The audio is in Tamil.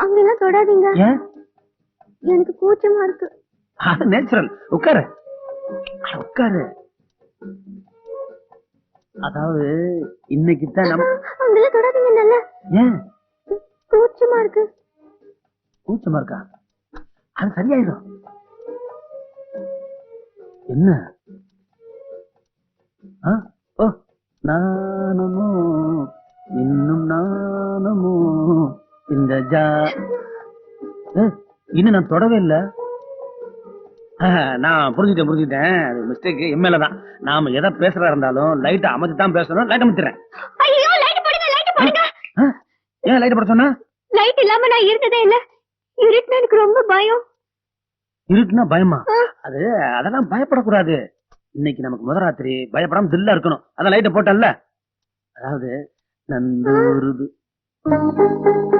அங்கெல்லாம் தொடாதீங்க. எனக்கு கூச்சமா இருக்கு. அது நேச்சுரல் உட்காரு. உட்காரு. அதாவது இன்னைக்கு தான் நம்ம அங்கெல்லாம் தொடாதீங்க நல்ல. ஏன்? கூச்சமா இருக்கு. கூச்சமா இருக்கா? அது சரியாயிடும் என்ன? ஓ நானுமோ இன்னும் நானுமோ இந்த ஜா இன்னும் நான் தொடவே இல்ல. நான் புரிஞ்சுட்டேன் புரிஞ்சுட்டேன். அது மிஸ்டேக் எம்எல்ஏ தான். நாம எதை பேசுறதா இருந்தாலும் லைட்டை அமைச்சு தான் பேசணும். லைட் அமைச்சிடுறேன்? ஏன் லைட் போட சொன்னா? லைட் இல்லாம நான் இருந்ததே இல்ல. இருட்டுனா எனக்கு ரொம்ப பயம். இருக்குன்னா பயமா? அது அதெல்லாம் பயப்படக்கூடாது. இன்னைக்கு நமக்கு முதராத்திரி பயப்படாம தில்லா இருக்கணும். அதான் லைட்டை போட்டல்ல. அதாவது நந்தூருது